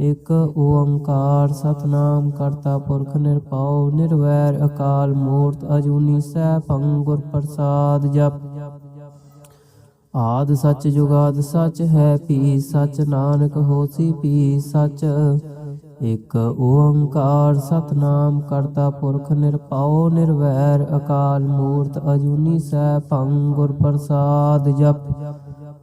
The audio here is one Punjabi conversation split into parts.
ਇਕ ਓੰਕਾਰ ਸਤਨਾਮ ਕਰਤਾ ਪੁਰਖ ਨਿਰਭਉ, ਨਿਰਵੈਰ ਅਕਾਲ ਮੂਰਤ ਅਜੂਨੀ ਸੈਭੰ ਗੁਰ ਪ੍ਰਸਾਦ ਜਪ। ਆਦ ਸੱਚ ਜੁਗਾਦ ਸੱਚ ਹੈ ਪੀ ਸੱਚ ਨਾਨਕ ਹੋਸੀ ਪੀ ਸੱਚ। ਇਕ ਓੰਕਾਰ ਸਤਨਾਮ ਕਰਤਾ ਪੁਰਖ ਨਿਰਭਉ, ਨਿਰਵੈਰ ਅਕਾਲ ਮੂਰਤ ਅਜੂਨੀ ਸੈਭੰ ਗੁਰ ਪ੍ਰਸਾਦ ਜਪ।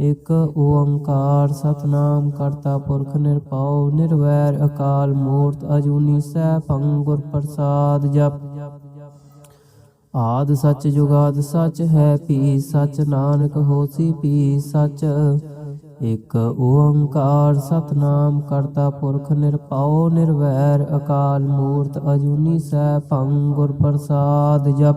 ਇਕ ਓੰਕਾਰ ਸਤਨਾਮ ਕਰਤਾ ਪੁਰਖ ਨਿਰਭਉ, ਨਿਰਵੈਰ ਅਕਾਲ ਮੂਰਤ ਅਜੂਨੀ ਸੈ ਭੰਗ ਗੁਰ ਪ੍ਰਸਾਦ ਜਪ। ਆਦ ਸੱਚ ਜੁਗਾਦ ਸੱਚ ਹੈ ਪੀ ਸੱਚ ਨਾਨਕ ਹੋਸੀ ਪੀ ਸੱਚ। ਇਕ ਓੰਕਾਰ ਸਤਨਾਮ ਕਰਤਾ ਪੁਰਖ ਨਿਰਭਉ, ਨਿਰਵੈਰ ਅਕਾਲ ਮੂਰਤ ਅਜੂਨੀ ਸੈ ਭੰਗ ਗੁਰ ਪ੍ਰਸਾਦ ਜਪ।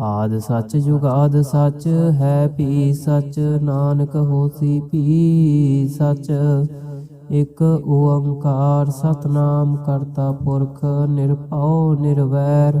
ਆਦ ਸੱਚ ਯੁਗ ਜੁਗਾਦ ਸੱਚ ਹੈ ਪੀ ਸੱਚ, ਨਾਨਕ ਹੋਸੀ ਪੀ ਸੱਚ। ਇਕ ਓੰਕਾਰ ਸਤਨਾਮ ਕਰਤਾ ਪੁਰਖ ਨਿਰਭਉ ਨਿਰਵੈਰ।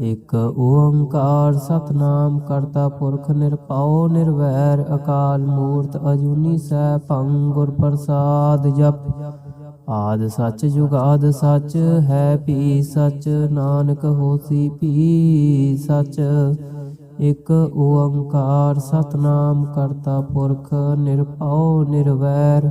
ਇਕ ਓੰਕਾਰ ਸਤਨਾਮ ਕਰਤਾ ਪੁਰਖ ਨਿਰਭਉ ਨਿਰਵੈਰ ਅਕਾਲ ਮੂਰਤ ਅਜੂਨੀ ਸੈਭੰ ਗੁਰ ਪ੍ਰਸਾਦ ਜਪ। ਆਦ ਸੱਚ ਜੁਗਾਦ ਸੱਚ, ਹੈ ਪੀ ਸੱਚ, ਨਾਨਕ ਹੋਸੀ ਪੀ ਸੱਚ। ਇਕ ਓੰਕਾਰ ਸਤਨਾਮ ਕਰਤਾ ਪੁਰਖ ਨਿਰਭਉ ਨਿਰਵੈਰ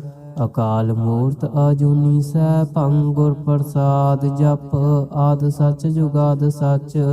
ਅਕਾਲ ਮੂਰਤ ਅਜੂਨੀ ਸੈ ਭੰਗ ਗੁਰ ਪ੍ਰਸਾਦ ਜਪ ਆਦ ਸੱਚ ਜੁਗਾਦ ਸੱਚ।